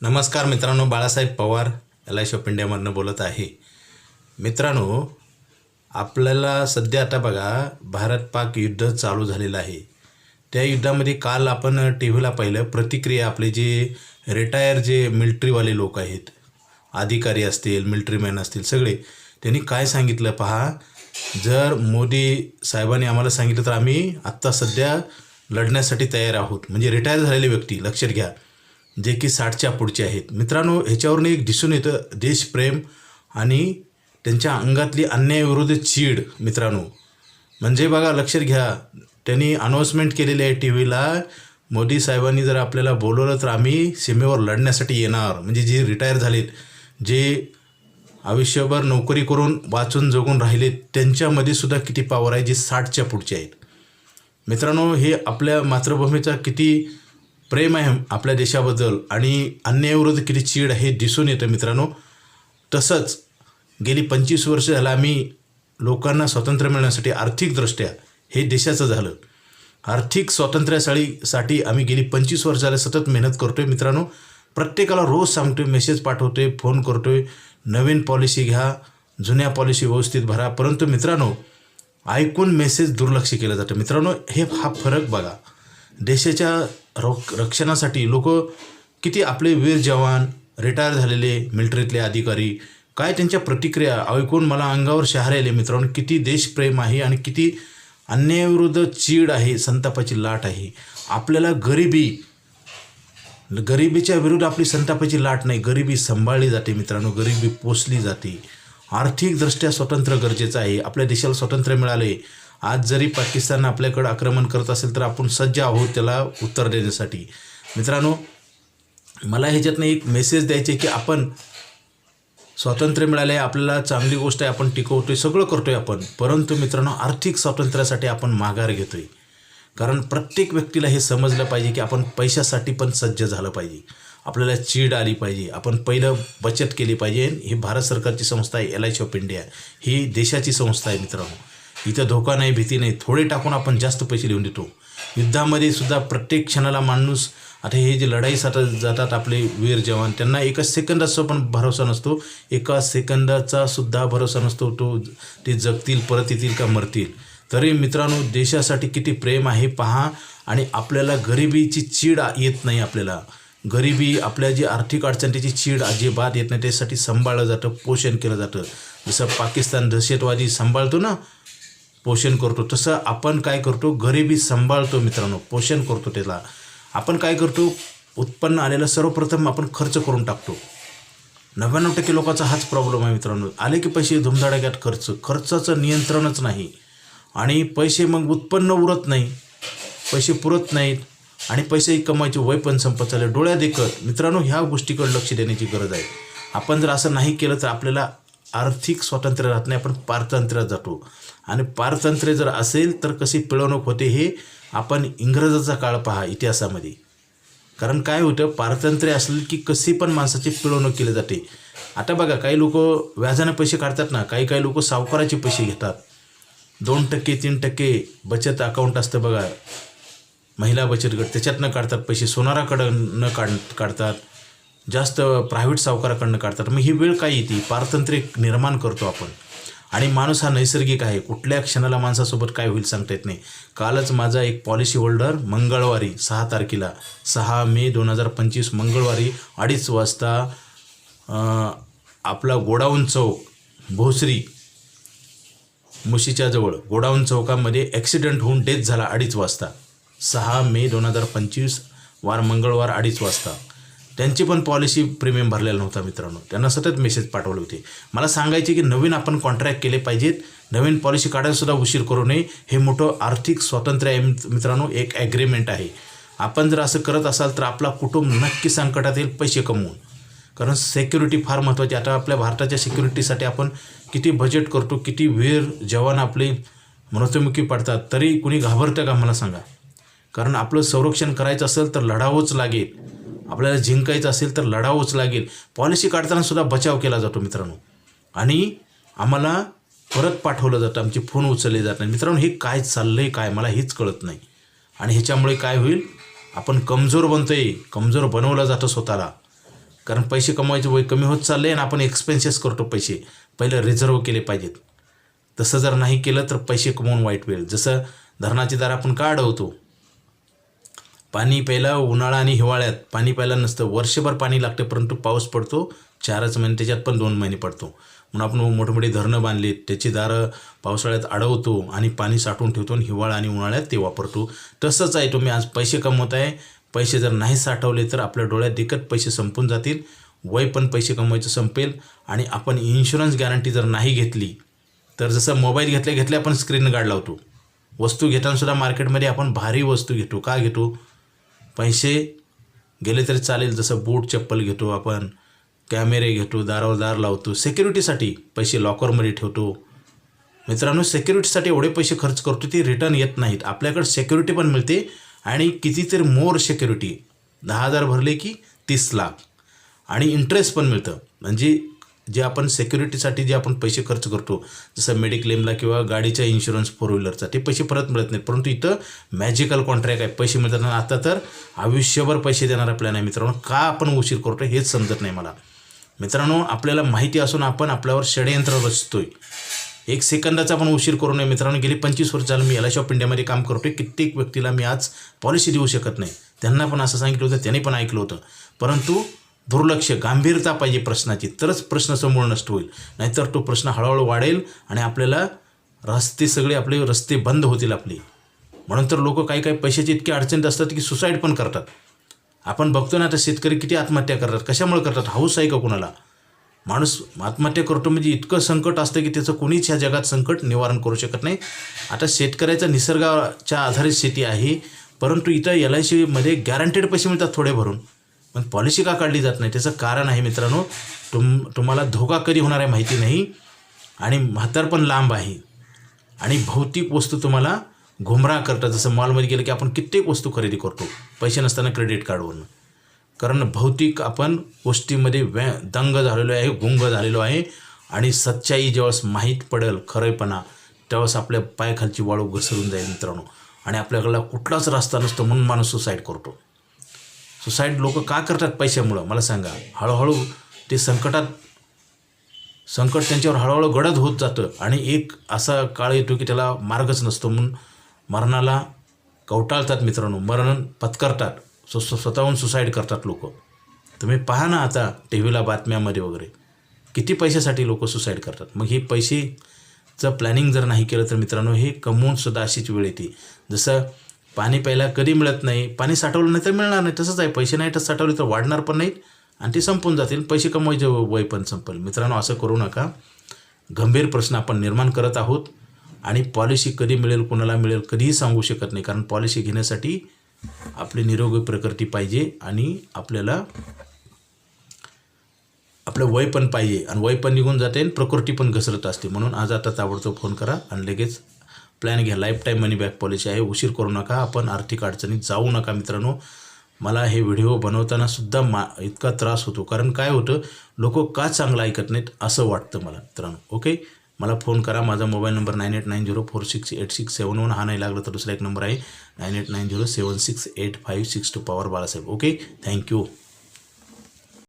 नमस्कार मित्रांनो Balasaheb Pawar L I of इंडियामधनं बोलत आहे. मित्रांनो आपल्याला सध्या आता बघा भारत पाक युद्ध चालू झालेलं आहे. त्या युद्धामध्ये काल आपण टी व्हीला पाहिलं प्रतिक्रिया आपले जे रिटायर जे मिल्ट्रीवाले लोक आहेत अधिकारी असतील मिलिटरीमॅन असतील सगळे त्यांनी काय सांगितलं पहा? जर मोदी साहेबांनी आम्हाला सांगितलं तर आम्ही आत्ता सध्या लढण्यासाठी तयार आहोत. म्हणजे रिटायर झालेले व्यक्ती लक्षात घ्या. जे की साठच्या पुढचे आहेत. मित्रांनो ह्याच्यावरून एक दिसून येतं देशप्रेम आणि त्यांच्या अंगातली अन्यायाविरुद्ध चीड मित्रांनो. म्हणजे बघा लक्षात घ्या त्यांनी अनाऊन्समेंट केलेली आहे टी व्हीला मोदी साहेबांनी जर आपल्याला बोलवलं तर आम्ही सीमेवर लढण्यासाठी येणार. म्हणजे जे रिटायर झालेत जे आयुष्यभर नोकरी करून वाचून जगून राहिलेत त्यांच्यामध्ये सुद्धा किती पॉवर आहे जे साठच्या पुढचे आहेत. मित्रांनो हे आपल्या मातृभूमीचा किती प्रेम आहे आपल्या देशाबद्दल आणि अन्यायाविरुद्ध किती चीड आहे हे दिसून येतं मित्रांनो. तसंच गेली पंचवीस वर्ष झालं आम्ही लोकांना स्वातंत्र्य मिळण्यासाठी आर्थिकदृष्ट्या हे देशाचं झालं. आर्थिक स्वातंत्र्यासाठी आम्ही गेली पंचवीस वर्ष झाले सतत मेहनत करतो आहे मित्रांनो. प्रत्येकाला रोज सांगतोय मेसेज पाठवतोय फोन करतोय नवीन पॉलिसी घ्या जुन्या पॉलिसी व्यवस्थित भरा. परंतु मित्रांनो ऐकून मेसेज दुर्लक्ष केलं जातं. मित्रांनो हे हा फरक बघा. देशाच्या रोक रक्षणासाठी लोक किती आपले वीर जवान रिटायर झालेले मिलिटरीतले अधिकारी काय त्यांच्या प्रतिक्रिया? ऐकून मला अंगावर शहारे आले मित्रांनो किती देशप्रेम आहे आणि किती अन्यायाविरुद्ध चीड आहे संतापाची लाट आहे. आपल्याला गरिबी गरिबीच्या विरुद्ध आपली संतापाची लाट नाही गरिबी सांभाळली जाते मित्रांनो गरिबी पोचली जाते. आर्थिकदृष्ट्या स्वतंत्र गरजेचं आहे आपल्या देशाला स्वातंत्र्य मिळाले आज जरी पाकिस्तान आपल्याकडं आक्रमण करत असेल तर आपण सज्ज आहोत त्याला उत्तर देण्यासाठी. मित्रांनो मला ह्याच्यातनं एक मेसेज द्यायचे की आपण स्वातंत्र्य मिळाले आहे आपल्याला चांगली गोष्ट आहे आपण टिकवतो आहे सगळं करतो आहे आपण. परंतु मित्रांनो आर्थिक स्वातंत्र्यासाठी आपण माघार घेतो आहे कारण प्रत्येक व्यक्तीला हे समजलं पाहिजे की आपण पैशासाठी पण सज्ज झालं पाहिजे. आपल्याला चीड आली पाहिजे. आपण पहिलं बचत केली पाहिजे. ही भारत सरकारची संस्था आहे एल आय ऑफ इंडिया ही देशाची संस्था आहे मित्रांनो. इथं धोका नाही भीती नाही. थोडे टाकून आपण जास्त पैसे लिहून देतो. युद्धामध्ये सुद्धा प्रत्येक क्षणाला माणूस आता हे जे लढाईसाठी जातात आपले वीर जवान त्यांना एका सेकंदाचा पण भरोसा नसतो. एका सेकंदाचा सुद्धा भरोसा नसतो तो ते जगतील परत येतील का मरतील. तरी मित्रांनो देशासाठी किती प्रेम आहे पहा. आणि आपल्याला गरिबीची चीड येत नाही आपल्याला. गरिबी आपल्या जी आर्थिक अडचण त्याची चीड अजिबात येत नाही. त्यासाठी सांभाळलं जातं पोषण केलं जातं. जसं पाकिस्तान दहशतवादी सांभाळतो ना पोषण करतो. तसं आपण काय करतो? गरिबी सांभाळतो मित्रांनो. पोषण करतो त्याला. आपण काय करतो? उत्पन्न आलेलं सर्वप्रथम आपण खर्च करून टाकतो. नव्याण्णव टक्के लोकांचा हाच प्रॉब्लेम आहे मित्रांनो. आले की पैसे धुमधडाक्यात खर्च. खर्चाचं नियंत्रणच नाही. आणि पैसे मग उत्पन्न उरत नाही. पैसे पुरत नाहीत. आणि पैसेही कमायचे वय पण संपत चालले. डोळ्या देखत मित्रांनो ह्या गोष्टीकडे लक्ष देण्याची गरज आहे. आपण जर असं नाही केलं तर आपल्याला आर्थिक स्वातंत्र्य राहत नाही आपण पारतंत्र्यात जातो आणि पारतंत्र्य जर असेल तर कशी पिळवणूक होते हे आपण इंग्रजाचा काळ पहा इतिहासामध्ये. कारण काय होतं पारतंत्र्य असलं की कशी पण माणसाची पिळवणूक केली जाते. आता बघा काही लोक व्याजाने पैसे काढतात ना काही काही लोक सावकाराचे पैसे घेतात. दोन टक्के तीन टक्के बचत अकाउंट असतं बघा. महिला बचत गट त्याच्यातनं काढतात पैसे सोनाराकडं न काढ काढतात. जास्त प्रायव्हेट सावकाराकडनं काढतात. मग ही वेळ काय येते? पारतंत्र्य निर्माण करतो आपण. आणि माणूस हा नैसर्गिक आहे. कुठल्या क्षणाला माणसासोबत काय होईल सांगता येत नाही. कालच माझा एक पॉलिसी होल्डर मंगळवारी सहा तारखेला सहा मे दोन हजार पंचवीस मंगळवारी अडीच वाजता आपला गोडाऊन चौक भोसरी मुशीच्या जवळ गोडाऊन चौकामध्ये ॲक्सिडेंट होऊन डेथ झाला अडीच वाजता. सहा मे दोन हजार पंचवीस वार मंगळवार अडीच वाजता. त्यांची पण पॉलिसी प्रीमियम भरलेला नव्हता मित्रांनो. त्यांना सतत मेसेज पाठवले होते. मला सांगायचे की नवीन आपण कॉन्ट्रॅक्ट केले पाहिजेत. नवीन पॉलिसी काढायलासुद्धा उशीर करू नये. हे मोठं आर्थिक स्वातंत्र्य आहे मित्रांनो. एक ॲग्रीमेंट आहे. आपण जर असं करत असाल तर आपला कुटुंब नक्की संकटात येईल पैसे कमवून. कारण सेक्युरिटी फार महत्त्वाची आता आपल्या भारताच्या सिक्युरिटीसाठी आपण किती बजेट करतो किती वीर जवान आपले मृत्युमुखी पडतात तरी कुणी घाबरतं का मला सांगा. कारण आपलं संरक्षण करायचं असेल तर लढावंच लागेल. आपल्याला जिंकायचं असेल तर लढावंच लागेल. पॉलिसी काढताना सुद्धा बचाव केला जातो मित्रांनो. आणि आम्हाला परत पाठवलं जातं. आमचे फोन उचलले जात नाही. मित्रांनो हे काय चाललं आहे काय मला हेच कळत नाही. आणि ह्याच्यामुळे काय होईल? आपण कमजोर बनतोय. कमजोर बनवलं जातं स्वतःला. कारण पैसे कमवायचे वय कमी होत चालले आणि आपण एक्सपेन्सेस करतो पैसे. पहिलं रिझर्व केले पाहिजेत. तसं जर नाही केलं तर पैसे कमवून वाईट वेळ जसं धरणाची दार आपण का अडवतो पाणी प्यायला उन्हाळा आणि हिवाळ्यात पाणी प्यायला नसतं. वर्षभर पाणी लागते परंतु पाऊस पडतो. चारच महिने त्याच्यात पण दोन महिने पडतो. म्हणून आपण मोठमोठी धरणं बांधलीत. त्याची दारं पावसाळ्यात अडवतो आणि पाणी साठवून ठेवतो आणि हिवाळा आणि उन्हाळ्यात ते वापरतो. तसंच आहे तुम्ही आज पैसे कमवत आहे. पैसे जर नाही साठवले तर आपल्या डोळ्यात दिकत पैसे संपून जातील. वय पण पैसे कमवायचं संपेल. आणि आपण इन्शुरन्स गॅरंटी जर नाही घेतली तर जसं मोबाईल घेतल्या घेतल्या आपण स्क्रीन गार्ड लावतो वस्तू घेतानासुद्धा मार्केटमध्ये आपण भारी वस्तू घेतो. का घेतो? पैसे गेले तरी चालेल जसं बूट चप्पल घेतो आपण कॅमेरे घेतो दारावर दार लावतो सेक्युरिटीसाठी पैसे लॉकरमध्ये ठेवतो. मित्रांनो सिक्युरिटीसाठी एवढे पैसे खर्च करतो ते रिटर्न येत नाहीत. आपल्याकडे सिक्युरिटी पण मिळते आणि कितीतरी मोर सेक्युरिटी दहा हजार भरले की तीस लाख. आणि इंटरेस्ट पण मिळतं. म्हणजे जे आपण सिक्युरिटीसाठी जे आपण पैसे खर्च करतो जसं मेडिक्लेमला किंवा गाडीच्या इन्शुरन्स फोर व्हीलरचा ते पैसे परत मिळत नाहीत. परंतु इथं मॅजिकल कॉन्ट्रॅक्ट आहे. पैसे मिळतात ना आता तर आयुष्यभर पैसे देणारा प्लॅन आहे मित्रांनो. का आपण उशीर करतो हेच समजत नाही मला. मित्रांनो आपल्याला माहिती असून आपण आपल्यावर षडयंत्र रचतोय. एक सेकंदाचा पण उशीर करू नये मित्रांनो. गेली पंचवीस वर्ष झालं मी एल ऑफ इंडियामध्ये काम करतोय. कित्येक व्यक्तीला मी आज पॉलिसी देऊ शकत नाही. त्यांना पण असं सांगितलं होतं त्यांनी पण ऐकलं होतं. परंतु दुर्लक्ष गांभीरता पाहिजे प्रश्नाची. तरच प्रश्न समोर नष्ट होईल. नाहीतर तो प्रश्न हळूहळू वाढेल आणि आपल्याला रस्ते सगळे आपले रस्ते बंद होतील आपले. म्हणून तर लोक काही काही पैशाचे इतके अडचणीत असतात की सुसाईड पण करतात. आपण बघतो ना आता शेतकरी किती आत्महत्या करतात. कशामुळे करतात? हाऊस आहे का कुणाला? माणूस आत्महत्या करतो म्हणजे इतकं संकट असतं की त्याचं कोणीच ह्या जगात संकट निवारण करू शकत नाही. आता शेतकऱ्याचा निसर्गाच्या आधारित शेती आहे परंतु इथं एल आय सीमध्ये गॅरंटेड पैसे मिळतात थोडे भरून. पण पॉलिसी का काढली जात नाही? त्याचं कारण आहे मित्रांनो तुम तुम्हाला धोका कधी होणार आहे माहिती नाही आणि म्हातार पण लांब आहे. आणि भौतिक वस्तू तुम्हाला घुमराह करतात. जसं मॉलमध्ये गेलं की आपण कित्येक वस्तू खरेदी करतो. पैसे नसताना क्रेडिट कार्डवरून कारण भौतिक आपण गोष्टीमध्ये व्या दंग झालेलो आहे गुंग झालेलो आहे आणि सच्चाई ज्यावेळेस माहीत पडेल खरेपणा त्यावेळेस आपल्या पायाखालची वाळू घसरून जाईल मित्रांनो. आणि आपल्याकडला कुठलाच रस्ता नसतो म्हणून माणूस सुसाईड करतो. सुसाईड लोक का करतात पैशामुळं? मला सांगा. हळूहळू ते संकटात संकट त्यांच्यावर हळूहळू गडद होत जातं आणि एक असा काळ येतो की त्याला मार्गच नसतो. म्हणून मरणाला कवटाळतात मित्रांनो. मरण पत्करतात. स्व स्वतःहून सुसाईड करतात लोक. तुम्ही पहा ना आता टी व्हीला बातम्यामध्ये वगैरे. किती पैशासाठी लोक सुसाईड करतात? मग हे पैसेचं प्लॅनिंग जर नाही केलं तर मित्रांनो हे कमवून सुद्धा अशीच वेळ येते. जसं पाणी प्यायला कधी मिळत नाही पाणी साठवलं नाही तर मिळणार नाही तसंच आहे. पैसे नाही तर साठवले तर वाढणार पण नाहीत आणि ते संपून जातील. पैसे कमवायचे वय पण संपेल. मित्रांनो असं करू नका. गंभीर प्रश्न आपण निर्माण करत आहोत आणि पॉलिसी कधी मिळेल कोणाला मिळेल कधीही सांगू शकत नाही. कारण पॉलिसी घेण्यासाठी आपली निरोगी प्रकृती पाहिजे आणि आपल्याला आपलं वय पण पाहिजे. आणि वय पण निघून जाते आणि प्रकृती पण घसरत असते. म्हणून आज आता ताबडतोब फोन करा आणि लगेच प्लॅन घ्या. Life time money back policy आहे. उशीर करू नका. आपण आर्थिक अडचणीत जाऊ नका मित्रांनो. मला हे व्हिडिओ बनवताना सुद्धा मा इतका त्रास होतो. कारण काय होतं? लोक का चांगलं ऐकत नाहीत असं वाटतं मला मित्रांनो. ओके मला फोन करा. माझा mobile number nine eight nine zero four six eight six seven one हा नाही लागला तर दुसरा एक नंबर आहे. Nine eight nine zero seven six eight five six two Pawar Balasaheb. Okay thank you